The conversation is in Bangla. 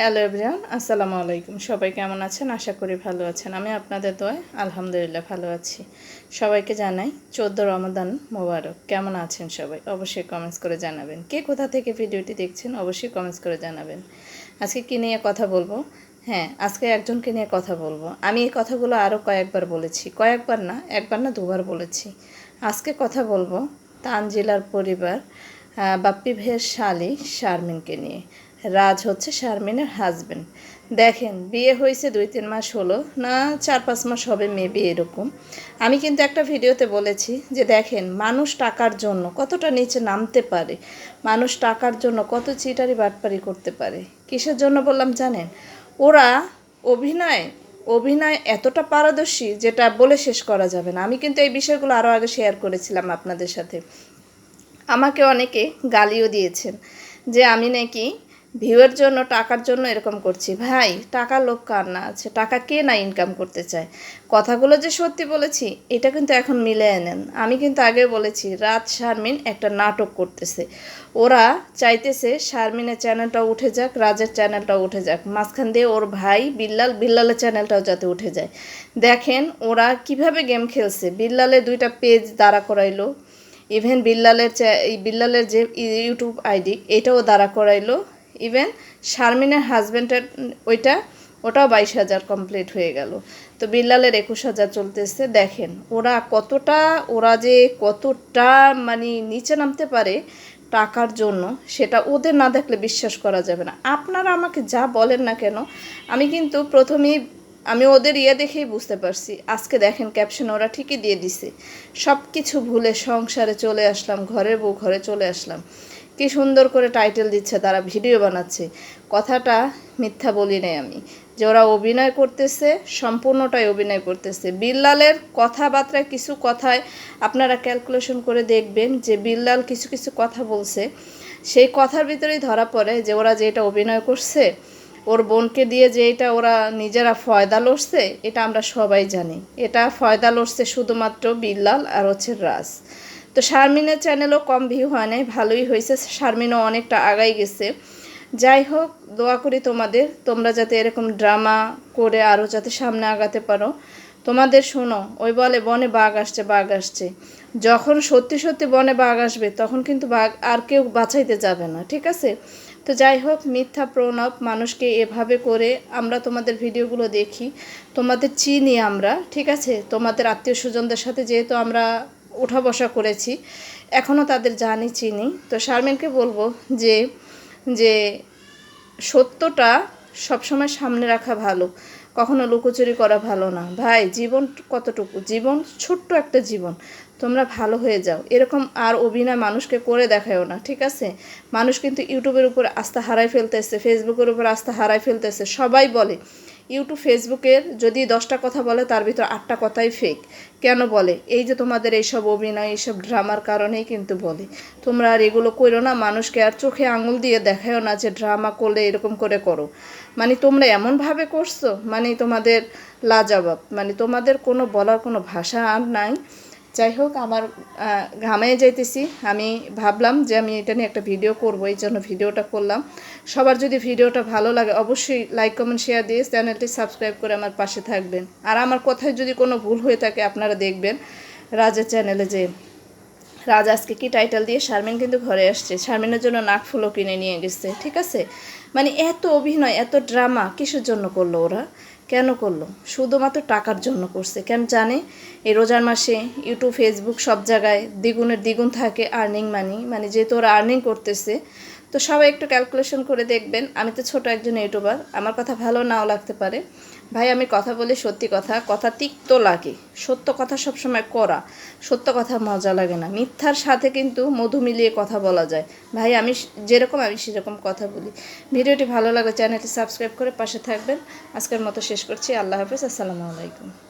হ্যালো এভরিওয়ান, আসসালামু আলাইকুম। সবাই কেমন আছেন? আশা করি ভালো আছেন। আমি আপনাদের দোয়ায় আলহামদুলিল্লাহ ভালো আছি। সবাইকে জানাই চোদ্দ রমাদান মোবারক। কেমন আছেন সবাই? অবশ্যই কমেন্টস করে জানাবেন। কে কোথা থেকে ভিডিওটি দেখছেন, অবশ্যই কমেন্টস করে জানাবেন। আজকে কী নিয়ে কথা বলব? হ্যাঁ আজকে একজনকে নিয়ে কথা বলব। আমি এই কথাগুলো আরও কয়েকবার বলেছি। কয়েকবার না, একবার না দুবার বলেছি। আজকে কথা বলব তানজিলার পরিবার বাপ্পি ভাইয়ের শালি শারমিনকে নিয়ে। রাজ হচ্ছে শারমিনের হাজবেন্ড দেখেন, বিয়ে হয়েছে দুই তিন মাস হলো, না চার পাঁচ মাস হবে মেবি এরকম। আমি কিন্তু একটা ভিডিওতে বলেছি যে দেখেন, মানুষ টাকার জন্য কতটা নিচে নামতে পারে, মানুষ টাকার জন্য কত চিটারি বাটপারি করতে পারে। কিসের জন্য বললাম জানেন? ওরা অভিনয় অভিনয় এতটা পারদর্শী যেটা বলে শেষ করা যাবে না। আমি কিন্তু এই বিষয়গুলো আরও আগে শেয়ার করেছিলাম আপনাদের সাথে। আমাকে অনেকে গালিও দিয়েছেন যে আমি নাকি ভিউয়ের জন্য, টাকার জন্য এরকম করছি। ভাই টাকার লোক কার না আছে? টাকা কে না ইনকাম করতে চায়? কথাগুলো যে সত্যি বলেছি, এটা কিন্তু এখন মিলে নেন। আমি কিন্তু আগে বলেছি, রাত শারমিন একটা নাটক করতেছে। ওরা চাইতেছে শারমিনের চ্যানেলটাও উঠে যাক, রাজের চ্যানেলটাও উঠে যাক। মাঝখান দিয়ে ওর ভাই বিল্লাল, বিল্লালের চ্যানেলটাও যাতে উঠে যায়। দেখেন ওরা কীভাবে গেম খেলছে। বিল্লালে দুইটা পেজ দাঁড়া করাইলো। ইভেন বিল্লালের বিল্লালের যে ইউটিউব আইডি এটাও দাঁড়া করাইলো। ইভেন শারমিনের হাজব্যান্ডের ওইটা, ওটাও বাইশ হাজার কমপ্লিট হয়ে গেল। তো বিল্লালের একুশ হাজার চলতেছে, দেখেন, ওরা কতটা, ওরা যে কতটা মানে নিচে নামতে পারে টাকার জন্য, সেটা ওদের না দেখলে বিশ্বাস করা যাবে না। আপনারা আমাকে যা বলেন না কেন, আমি কিন্তু প্রথমেই, আমি ওদের ইয়ে দেখেই বুঝতে পারছি। আজকে দেখেন ক্যাপশন ওরা ঠিকই দিয়ে দিছে। সব কিছু ভুলে সংসারে চলে আসলাম, ঘরের বউ ঘরে চলে আসলাম। কি সুন্দর করে টাইটেল দিচ্ছে, তারা ভিডিও বানাচ্ছে। কথাটা মিথ্যা বলি নাই আমি। যে ওরা অভিনয় করতেছে, সম্পূর্ণটাই অভিনয় করতেছে। বিল্লালের কথাবার্তায় কিছু কথায় আপনারা ক্যালকুলেশন করে দেখবেন যে বিল্লাল কিছু কিছু কথা বলছে। সেই কথার ভিতরেই ধরা পড়ে যে ওরা যে এটা অভিনয় করছে, ওর বোনকে দিয়ে যে এটা ওরা নিজেরা ফয়দা লড়ছে, এটা আমরা সবাই জানি। এটা ফয়দা লড়ছে শুধুমাত্র বিল্লাল আর হচ্ছে রাজ। তো শারমিনের চ্যানেলও কম ভিউ হয় নাই, ভালোই হয়েছে। শারমিনও অনেকটা আগাই গেছে। যাই হোক, দোয়া করি তোমাদের, তোমরা যাতে এরকম ড্রামা করে আরও যাতে সামনে আগাতে পারো। তোমাদের শোনো, ওই বলে, বনে বাঘ আসছে বাঘ আসছে। যখন সত্যি সত্যি বনে বাঘ আসবে, তখন কিন্তু বাঘ আর কেউ বাঁচাইতে যাবে না, ঠিক আছে? তো যাই হোক, মিথ্যা প্রণব মানুষকে এভাবে করে আমরা তোমাদের ভিডিওগুলো দেখি। তোমাদের চিনি আমরা, ঠিক আছে? তোমাদের আত্মীয় স্বজনদের সাথে যেহেতু আমরা ওঠা বসা করেছি। এখনও তাদের জানি চিনি। তো শারমিনকে বলব যে যে সত্যটা সবসময় সামনে রাখা ভালো। কখনো লুকোচুরি করা ভালো না। ভাই, জীবন কতটুকু? জীবন ছোট্ট একটা জীবন। তোমরা ভালো হয়ে যাও। এরকম আর অভিনয় মানুষকে করে দেখায়ও না, ঠিক আছে? মানুষ কিন্তু ইউটিউবের উপর আস্থা হারাই ফেলতেছে ফেসবুকের উপর আস্থা হারাই ফেলতেছে, সবাই বলে। ইউটিউব, ফেসবুকের যদি দশটা কথা বলে, তার ভিতর আটটা কথাই ফেক কেন বলে? এই যে তোমাদের এইসব অভিনয়, এইসব ড্রামার কারণেই কিন্তু বলে। তোমরা আর এগুলো করো না, মানুষকে আর চোখে আঙুল দিয়ে দেখায়ও না যে ড্রামা করলে এরকম করে করো। মানে তোমরা এমনভাবে করছ মানে তোমাদের লাজাবাব। মানে তোমাদের কোনো বলার কোনো ভাষা আর নাই। যাই হোক আমার ঘামে যাইতেছি। আমি ভাবলাম যে আমি এটা নিয়ে একটা ভিডিও করব, এই জন্য ভিডিওটা করলাম। সবার যদি ভিডিওটা ভালো লাগে, অবশ্যই লাইক, কমেন্ট, শেয়ার দিয়ে চ্যানেলটি সাবস্ক্রাইব করে আমার পাশে থাকবেন। আর আমার কথায় যদি কোনো ভুল হয়ে থাকে, আপনারা দেখবেন রাজের চ্যানেলে যে রাজ আজকে কি টাইটেল দিয়ে শারমিন কিন্তু ঘরে আসছে। শারমিনের জন্য নাক ফুলও কিনে নিয়ে গেছে, ঠিক আছে? মানে এত অভিনয়, এত ড্রামা কিসের জন্য করল ওরা? কেন করল? শুধুমাত্র টাকার জন্য করছে। কেন জানে? এই রোজার মাসে ইউটিউব ফেসবুক সব জায়গায় দ্বিগুণের দ্বিগুণ থাকে আর্নিং মানি মানে যেহেতু ওরা আর্নিং করতেছে, তো সবাই একটু ক্যালকুলেশন করে দেখবেন। আমি তো ছোট একজন ইউটিউবার আমার কথা ভালো নাও লাগতে পারে। ভাই, আমি কথা বলি সত্যি কথা কথা তিক্ত লাগে। সত্য কথা সবসময় করা, সত্য কথা মজা লাগে না। মিথ্যার সাথে কিন্তু মধু মিলিয়ে কথা বলা যায়। ভাই, আমি যেরকম আমি সেরকম কথা বলি। ভিডিওটি ভালো লাগলে চ্যানেলটি সাবস্ক্রাইব করে পাশে থাকবেন। আজকের মতো শেষ করছি। আল্লাহ হাফেজ, আসসালামু আলাইকুম।